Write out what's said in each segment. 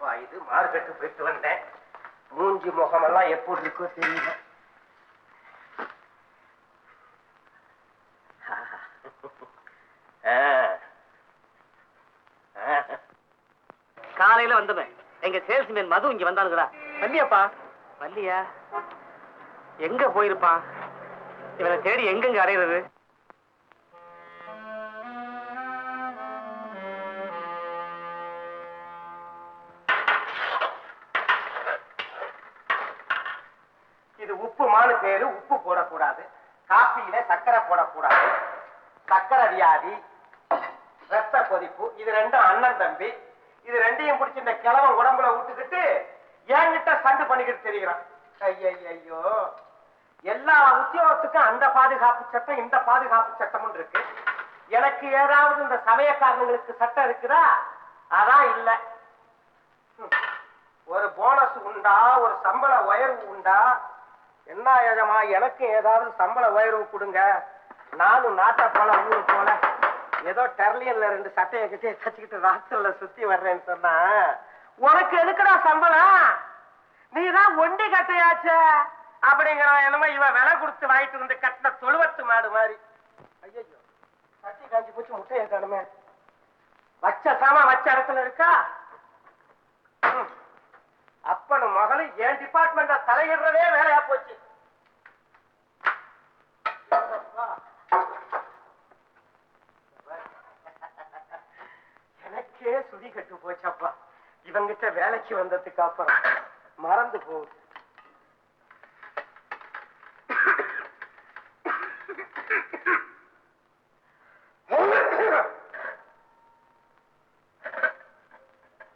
அப்பா இது மார்க்கெட்டு போயிட்டு வந்தேன். மூஞ்சி முகமெல்லாம் எப்படி இருக்கோ தெரியல. காலையில வந்தவன். எங்க சேல்ஸ்மேன் மது இங்க வந்தானுங்களா வள்ளியாப்பா. வள்ளியா? எங்க போயிருப்பான்? இவனை தேடி எங்கெங்க அடையிறது? பேரு உப்பு போடக்கூடாது காப்பியில சர்க்கரை போடக்கூடாது சர்க்கரை வியாதி ரத்த கொதிப்பு இது ரெண்டும் அண்ணன் தம்பி. இது ரெண்டையும் பிடிச்சி இந்த கிழவன் உடம்புல விட்டுக்கிட்டு என்கிட்ட சண்டு பண்ணிக்கிட்டு தெரிகிறான். ஐயோ எல்லா உத்தியோகத்துக்கும் அந்த பாதுகாப்பு சட்டம் இந்த பாதுகாப்பு சட்டமும் இருக்கு. எனக்கு ஏதாவது இந்த சமயக்காரங்களுக்கு சட்டம் இருக்குதா? அதான் இல்லை. ஒரு போனஸ் உண்டா? ஒரு சம்பள உயர்வு உண்டா? என்ன ஏஜமா எனக்கு ஏதாவது சம்பள உயர்வு கொடுங்க. நானும் நாட்டை போல ஊரு போல. ஏதோ டெர்லியன்ல ரெண்டு சட்டையை கட்டி கட்டிக்கிட்டு ராத்திரில சுத்தி வர்றேன்னு சொன்னா உனக்கு எதுக்குடா சம்பளம்? நீ தான் ஒண்டி கட்டையாச்ச? அப்படிங்கிறான் என்னமோ இவன் விலை கொடுத்து வாங்கிட்டு வந்து கட்டின தொழுவத்து மாடு மாதிரி. ஐயோ சட்டி காஞ்சி போச்சு முட்டையை காணுமே வச்ச சாமா வச்ச இடத்துல இருக்கா? ம். அப்பனும் மகளும் என் டிபார்ட்மெண்ட தலையிடுறதே வேலையா போச்சு. எனக்கே சுதி கட்டு போச்சப்பா இவங்கிட்ட வேலைக்கு வந்ததுக்கு அப்புறம் மறந்து போகுது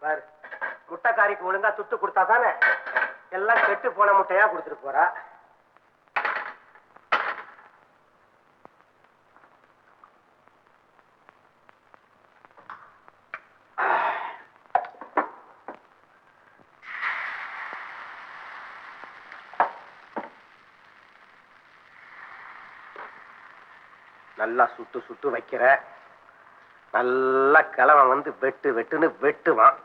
பாரு முட்டைக்காரிக்கு ஒழுங்கா துட்டு கொடுத்தா தானே? எல்லாம் கெட்டு போன முட்டையா கொடுத்துட்டு போறா. நல்லா சுட்டு சுட்டு வைக்கிற. நல்லா கிழவன் வந்து வெட்டு வெட்டுன்னு வெட்டுவான்.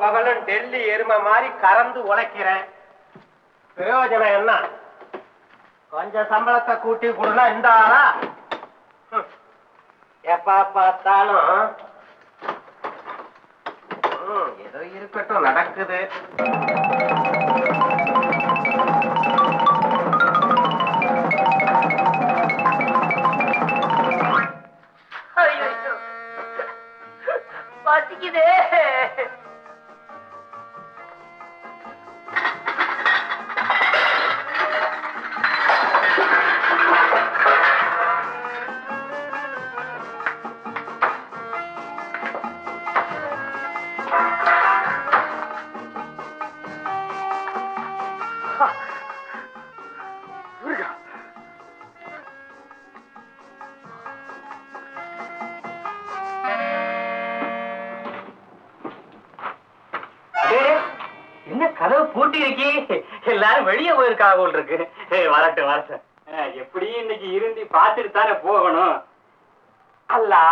பகலும் டெல்லி எருமை மாதிரி கறந்து உழைக்கிறேன் பிரயோஜனம் என்ன? கொஞ்சம் சம்பளத்தை கூட்டி கொடுனா இந்த ஆளா? ஹம். எப்ப பார்த்தாலும் ஏதோ இருக்கட்டும் நடக்குது. பசிக்குதே. என்ன பூட்டி இருக்கி எல்லாரும் வெளியே போயிருக்காக போல் இருக்கு. வரட்டும் வரட்டும். எப்படியும் இன்னைக்கு இருந்தி பார்த்துட்டு தானே போகணும். அல்லா.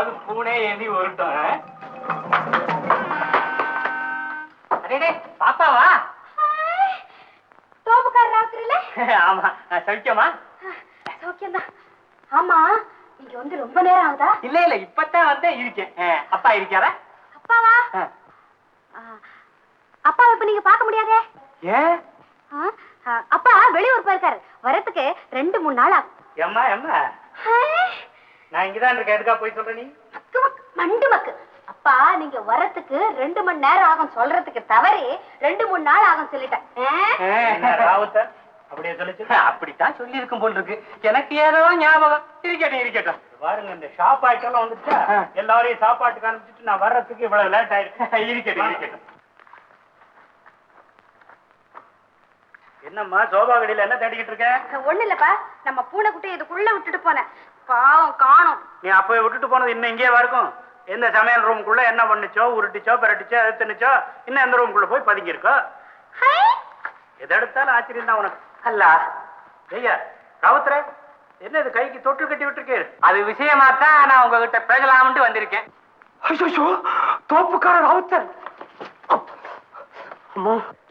ஏதாவது பூனே ஏந்தி உருட்டும் ஆ? அடேடே பாப்பாவா? தோப்புக்கார ராத்திரில ஆமா சௌக்கியமா? சௌக்கியம்தான். ஆமா இங்க வந்து ரொம்ப நேரம் ஆகுதா? இல்ல இல்ல இப்பதான் வந்து இருக்கேன். அப்பா இருக்காரா? அப்பாவா? அப்பாவை இப்ப நீங்க பார்க்க முடியாதே? ஏன் அப்பா வெளியூர் போயிருக்காரு. வரதுக்கு ரெண்டு மூணு நாள் ஆகும். ஹாய். நான் இங்கதான் இருக்கேன். எதுக்கா போய் சொல்ற நீ? மண்டு மக்கு. அப்பா நீங்க வரத்துக்கு ரெண்டு மணி நேரம் ஆகும் சொல்றதுக்கு தவறி ரெண்டு மூணு நாள் ஆகும் சொல்லிட்டேன். அப்படியே சொல்லிச்சு. அப்படித்தான் சொல்லி இருக்கும் போல் இருக்கு. எனக்கு ஏதோ ஞாபகம். இருக்கட்டும் இருக்கட்டும். பாருங்க இந்த ஷாப் ஆயிட்டெல்லாம் வந்துச்சா எல்லாரையும் சாப்பாட்டுக்கு அனுப்பிச்சிட்டு நான் வர்றதுக்கு இவ்வளவு லேட் ஆயிடுச்சு இருக்கட்டும் இருக்கட்டும். என்னம்மா சோபா கடையில என்ன தேடிக்கிட்டு இருக்க? ஒண்ணு இல்லப்பா. நம்ம பூனைக்குட்டி இதுக்குள்ள விட்டுட்டு போனேன். பாவம் காணோம். நீ அப்பவே விட்டுட்டு போனது இன்னும் இங்கேவா இருக்கும். எந்த சமையல் ரூமுக்குள்ள என்ன பண்ணுச்சோ உருட்டிச்சோ பிரட்டிச்சோ எது தின்னுச்சோ இன்னும் எந்த ரூமுக்குள்ள போய் பதுங்கி இருக்கோ ஹாய். எதை எடுத்தாலும் ஆச்சரியம் தான் உனக்கு. அல்ல. ஐயா ராவுத்ர என்ன இது கைக்கு தொட்டு கட்டி விட்டுருக்கு? அது விஷயமா தான் நான் உங்ககிட்ட பேசலாம்னு வந்திருக்கேன். ஐயோ தோப்புக்கார ராவுத்தர்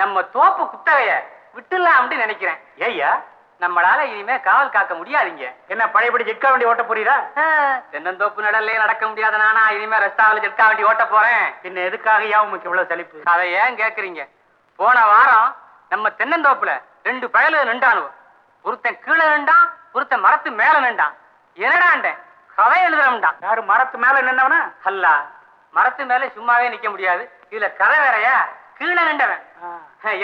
நம்ம தோப்பு குத்தகைய விட்டுலாம்னு நினைக்கிறேன். ஏய்யா நம்மளால இனிமே காவல் காக்க முடியாதீங்க. என்ன பழையபடி ஜெட்கா வண்டி ஓட்ட போறீரா? தென்னந்தோப்பு நடல்லே நடக்க முடியாத நானா. இனிமே ரஸ்தாவில ஜெட்கா வண்டி ஓட்ட போறேன். பின்ன எதுக்காக யா உங்களுக்கு இவ்வளவு சலிப்பு? அதை ஏன் கேக்குறீங்க? போன வாரம் நம்ம தென்னந்தோப்புல ரெண்டு பயலு நின்றானுவ. ஒருத்தன் கீழே நின்றான் ஒருத்தன் மரத்து மேல நின்றான். என்னடாண்டேன் கதை எழுதுறோம்டான் யாரு மரத்து மேல நின்னவனா? அல்ல மரத்து மேல சும்மாவே நிக்க முடியாது. இதுல கதை வேறயா? கீழே நின்றவன்.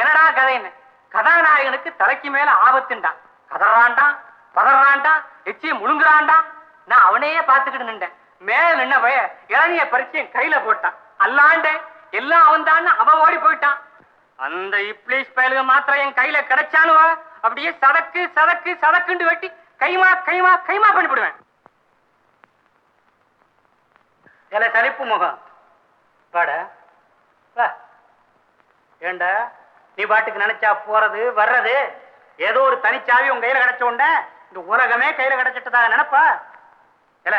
என்னடா கதைன்னு? கதாநாயகனுக்கு தலைக்கு மேல ஆபத்துண்டான் கதறான்டான் பதறான்டா எச்சியை முழுங்குறான்டா. நான் அவனையே பார்த்துக்கிட்டு நின்றேன். மேல நின்ன பய இளநிய பறிச்சு என் கையில போட்டான். அல்லாண்டே எல்லாம் அவன் தான் அவன் ஓடி போயிட்டான். அந்த இப்ளீஸ் பயலுக மாத்திரம் என் கையில கிடைச்சானுவ? அப்படியே சதக்கு சதக்கு சதக்குண்டு வெட்டி கைமா கைமா கைமா பண்ணிவிடுவேன். ஏல சலிப்பு முகம். வாட வா. ஏண்டா நீ பாட்டுக்கு நினைச்சா போறது வர்றது? ஏதோ ஒரு தனிச்சாவி உன் கையில கிடைச்ச உடனே இந்த உலகமே கையில கிடைச்சிட்டதாக நினைப்பா? ஏல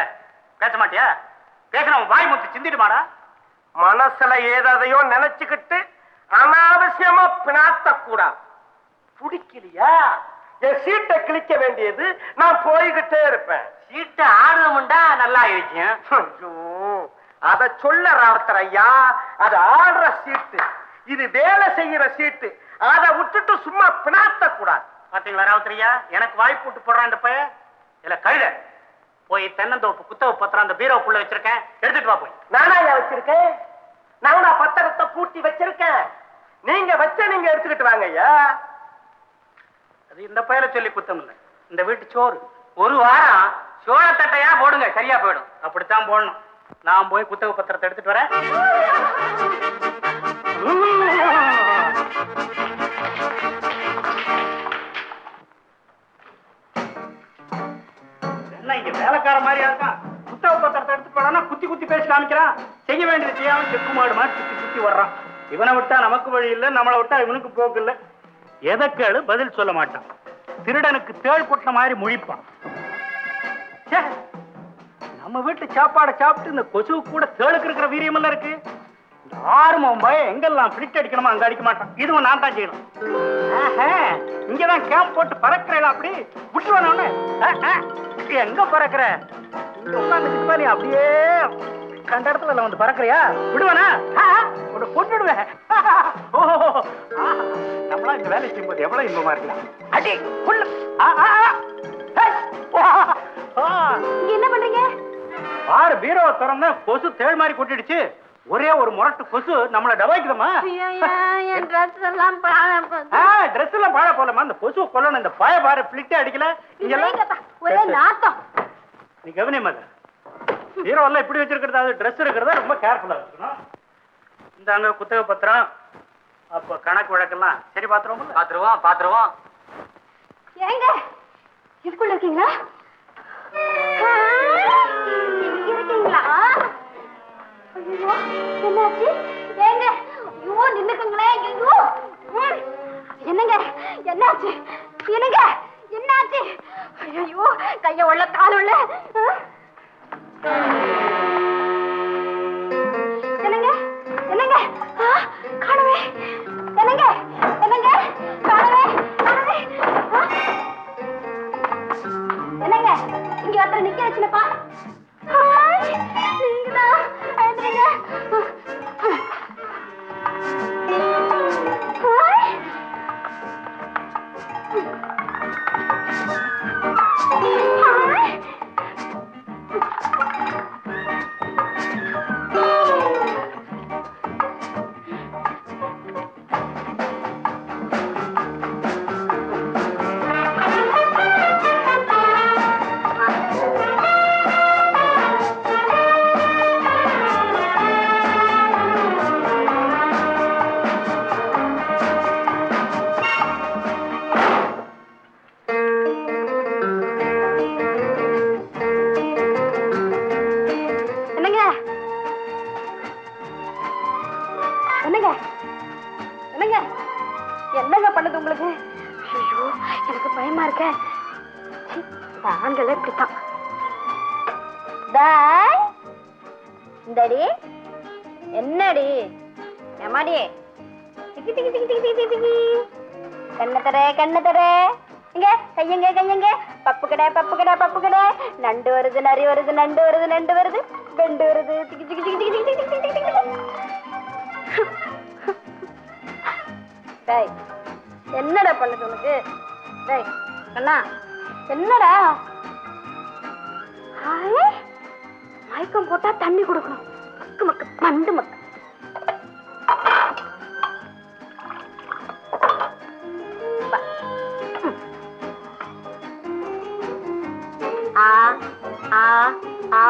பேச மாட்டியா? பேசுறவன் வாய் முத்து சிந்திடுமாடா? மனசுல ஏதையோ நினைச்சுக்கிட்டு அனாவசியமா பினாத்த கூடாது பிடிக்கலையா? என் சீட்டை கிழிக்க வேண்டியது நான் போய்கிட்டே இருப்பேன். சீட்டு ஆடுறமுண்டா நல்லா ஐயோ அத சொல்ல ராவத்தர் ஐயா அது ஆடுற சீட்டு. இது வேலை செய்யற சீட்டு. அதை விட்டுட்டு சும்மா பினாத்த கூடாது பாத்தீங்களா ராவுத்தரியா? எனக்கு வாய் போட்டு போடுறான் இந்த பைய இல்ல கழுத. போய் தென்னந்தோப்பு குத்தவ பத்திரம் அந்த பீரோக்குள்ள வச்சிருக்கேன். எடுத்துட்டு வா போய். நானா வச்சிருக்கேன்? நானா பத்திரத்தை பூட்டி வச்சிருக்கேன். நீங்க வச்ச நீங்க எடுத்துக்கிட்டு வாங்க ஐயா. அது இந்த பையல சொல்லி குத்தம் இல்ல. இந்த வீட்டு சோறு. ஒரு வாரம் சோளத்தட்டையா போடுங்க சரியா போயிடும். அப்படித்தான் போடணும். நான் போய் குத்தக பத்திரத்தை எடுத்துட்டு வரேன். என்ன இங்க வேலைக்கார மாதிரியா இருக்கான் புத்தக பத்திரத்தை எடுத்துட்டு போனா குத்தி குத்தி பேசி காமிக்கிறான். செய்ய வேண்டியது செய்யாம செக்கு மாடு மாதிரி சுத்தி சுத்தி வர்றான். இவனை விட்டா நமக்கு வழி இல்லை நம்மளை விட்டா இவனுக்கு போக்கு இல்லை. எதை கேளு பதில் சொல்ல மாட்டான். திருடனுக்கு தேள் கொட்டின மாதிரி முழிப்பான். சே நம்ம வீட்டு சாப்பாடை சாப்பிட்டு இந்த கொசு கூட தேளுக்கு இருக்கிற வீரியம் எல்லாம் இருக்கு. இந்த ஆறு பய எங்கெல்லாம் பிளிட் அடிக்கணுமா அங்க அடிக்க மாட்டான். இதுவும் நான் தான் செய்யணும். இங்கதான் கேம்ப் போட்டு பறக்கிறேன் அப்படி. விட்டு வேணும்னு எங்க பறக்கிற? இங்க உட்காந்துக்கிட்டு நீ அப்படியே கண்ட இடத்துல வந்து பறக்கிறியா? விடுவானா உன்னை கொண்டுடுவேன் ஓஹோ நம்மளா இந்த வேலை செய்யும்போது எவ்வளவு இன்பமா இருக்கலாம். அடி புல்லு ஆ, ஆ, பாரு பீரோவை திறந்தா கொசு தேள் மாதிரி கொட்டிடுச்சு. ஒரே ஒரு முரட்டு கொசு நம்மள டபாய்க்குதம்மா. என் ட்ரெஸ் எல்லாம். ட்ரெஸ் எல்லாம் பாழ போலமா அந்த கொசு கொல்லணும் இந்த பாய பாரு பிளிட்டே அடிக்கல. ஒரே நாத்தம். நீ கவனி மத ஹீரோ எல்லாம் இப்படி வச்சிருக்கிறது? அது ட்ரெஸ் இருக்கிறதா? ரொம்ப கேர்ஃபுல்லா இருக்கணும் இந்த அங்க குத்தக பத்திரம். அப்ப கணக்கு வழக்கெல்லாம். சரி பாத்துருவோம் பாத்துருவோம் பாத்துருவோம். ஏங்க இதுக்குள்ள இருக்கீங்களா? இருக்கீங்களா ஐயோ என்னாச்சு? ஏங்க ஐயோ நின்னுக்குங்களே ஐயோ. என்னங்க என்னாச்சு? என்னங்க என்னாச்சு? ஐயோ கைய உள்ள கால் உள்ள. என்னங்க என்னங்க? காணவே சொன்னது உங்களுக்கு ஐயோ எனக்கு பயமா இருக்க ஆண்களே இப்படித்தான் இந்தடி என்னடி ஏமாடி திக்கி திக்கி திக்கி திக்கி திக்கி திக்கி கண்ண தர கண்ண தர இங்க கையங்க கையங்க பப்பு கடை பப்பு கடை பப்பு கடை நண்டு வருது நரி வருது நண்டு வருது நண்டு வருது பெண்டு வருது திக்கி திக்கி திக்கி திக்கி திக்கி திக்கி திக்கி டேய் பண்ணுது உனக்கு? டேய் கண்ணா என்னடா? மயக்கம் போட்டா தண்ணி கொடுக்கணும். மக்கு மக்கு பண்டு மக்கு. ஆ ஆ ஆ.